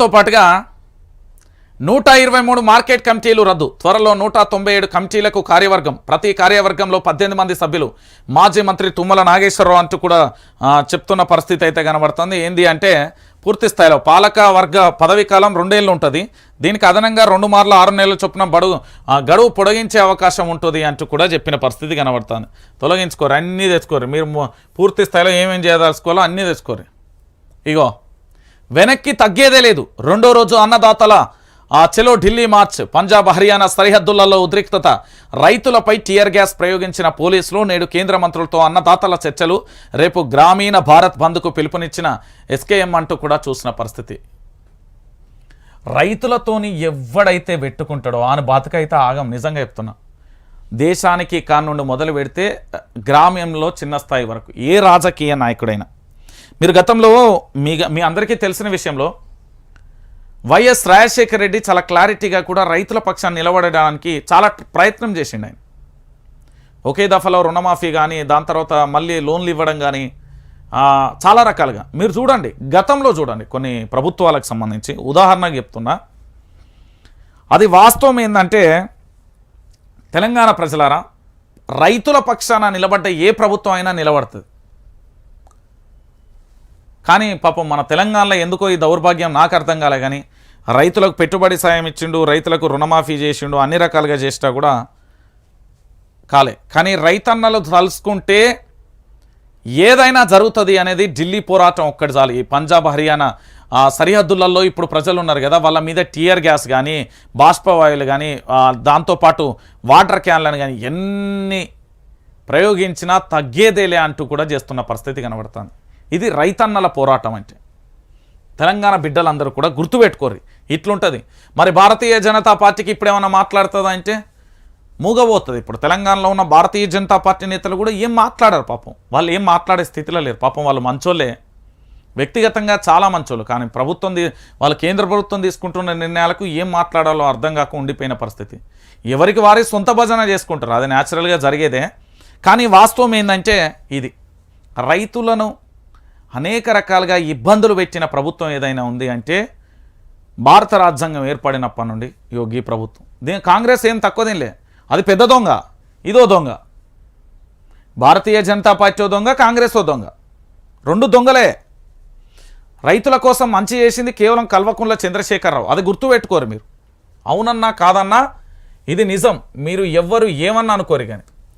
తో పాటుగా నూట ఇరవై మూడు మార్కెట్ కమిటీలు రద్దు. త్వరలో నూట తొంభై ఏడు కమిటీలకు కార్యవర్గం ప్రతి కార్యవర్గంలో పద్దెనిమిది మంది సభ్యులు. మాజీ మంత్రి తుమ్మల నాగేశ్వరరావు అంటూ కూడా చెప్తున్న పరిస్థితి అయితే కనబడుతుంది. ఏంది అంటే పూర్తి స్థాయిలో పాలక వర్గ పదవీ కాలం రెండేళ్ళు ఉంటుంది. దీనికి అదనంగా రెండు మార్లు ఆరు నెలల చొప్పున బడుగు గడువు పొడిగించే అవకాశం ఉంటుంది అంటూ కూడా చెప్పిన పరిస్థితి కనబడుతుంది. తొలగించుకోరు అన్నీ తెచ్చుకోరు. మీరు పూర్తి స్థాయిలో ఏమేం చేయదలుచుకోవాలో అన్నీ తెచ్చుకోరు. ఇగో వెనక్కి తగ్గేదే లేదు. రెండో రోజు అన్నదాతల ఆ చెలో ఢిల్లీ మార్చ్ పంజాబ్ హర్యానా సరిహద్దులలో ఉద్రిక్తత. రైతులపై టియర్ గ్యాస్ ప్రయోగించిన పోలీసులు నేడు కేంద్ర మంత్రులతో అన్నదాతల చర్చలు. రేపు గ్రామీణ భారత్ బంద్కు పిలుపునిచ్చిన ఎస్కేఎం అంటూ కూడా చూసిన పరిస్థితి. రైతులతోని ఎవడైతే పెట్టుకుంటాడో ఆయన బతుకైతే ఆగం నిజంగా చెప్తున్నా. దేశానికి కానుండి మొదలు పెడితే గ్రామ్యంలో చిన్న స్థాయి వరకు ఏ రాజకీయ నాయకుడైనా మీరు గతంలో మీ మీ అందరికీ తెలిసిన విషయంలో వైఎస్ రాజశేఖర రెడ్డి చాలా క్లారిటీగా కూడా రైతుల పక్షాన్ని నిలబడడానికి చాలా ప్రయత్నం చేసిండు ఆయన. ఒకే దఫలో రుణమాఫీ కానీ దాని తర్వాత మళ్ళీ లోన్లు ఇవ్వడం కానీ చాలా రకాలుగా. మీరు చూడండి గతంలో చూడండి కొన్ని ప్రభుత్వాలకు సంబంధించి ఉదాహరణకు చెప్తున్నా. అది వాస్తవం ఏంటంటే తెలంగాణ ప్రజలారా రైతుల పక్షాన నిలబడ్డ ఏ ప్రభుత్వం అయినా నిలబడుతుంది. కానీ పాపం మన తెలంగాణలో ఎందుకో ఈ దౌర్భాగ్యం నాకు అర్థం కాలే కానీ రైతులకు పెట్టుబడి సాయం ఇచ్చిండు రైతులకు రుణమాఫీ చేసిండు అన్ని రకాలుగా చేసినా కూడా కాలే. కానీ రైతన్నలు తలుసుకుంటే ఏదైనా జరుగుతుంది అనేది ఢిల్లీ పోరాటం ఒక్కటి చాలు. ఈ పంజాబ్ హర్యానా సరిహద్దులలో ఇప్పుడు ప్రజలు ఉన్నారు కదా వాళ్ళ మీద టీయర్ గ్యాస్ కానీ బాష్పవాయువులు కానీ దాంతోపాటు వాటర్ క్యాన్లను కానీ ఎన్ని ప్రయోగించినా తగ్గేదేలే అంటూ కూడా చేస్తున్న పరిస్థితి కనబడుతుంది. ఇది రైతన్నల పోరాటం అంటే. తెలంగాణ బిడ్డలందరూ కూడా గుర్తుపెట్టుకోరు ఇట్లుంటుంది. మరి భారతీయ జనతా పార్టీకి ఇప్పుడు ఏమైనా మాట్లాడుతుందా అంటే? మూగబోతుంది. ఇప్పుడు తెలంగాణలో ఉన్న భారతీయ జనతా పార్టీ నేతలు కూడా ఏం మాట్లాడారు పాపం? వాళ్ళు ఏం మాట్లాడే స్థితిలో లేరు. పాపం వాళ్ళు మంచోళ్ళే. వ్యక్తిగతంగా చాలా మంచోళ్ళు. కానీ ప్రభుత్వం వాళ్ళు వాళ్ళ కేంద్ర ప్రభుత్వం తీసుకుంటున్న నిర్ణయాలకు ఏం మాట్లాడాలో అర్థం కాక ఉండిపోయిన పరిస్థితి. ఎవరికి వారి సొంత భజన చేసుకుంటారు. అది న్యాచురల్గా జరిగేదే. కానీ వాస్తవం ఏంటంటే ఇది. రైతులను అనేక రకాలుగా ఇబ్బందులు పెట్టిన ప్రభుత్వం ఏదైనా ఉంది అంటే భారత రాజ్యాంగం ఏర్పడినప్పటి నుండి యోగి ప్రభుత్వం. దీని కాంగ్రెస్ ఏం తక్కువదిలే అది పెద్ద దొంగ ఇదో దొంగ. భారతీయ జనతా పార్టీ దొంగ కాంగ్రెస్ ఓ దొంగ. రెండు దొంగలే. రైతుల కోసం మంచి చేసింది కేవలం కల్వకుంట్ల చంద్రశేఖరరావు. అది గుర్తుపెట్టుకోరు మీరు. అవునన్నా కాదన్నా ఇది నిజం. మీరు ఎవ్వరు ఏమన్నా అనుకోరు కానీ.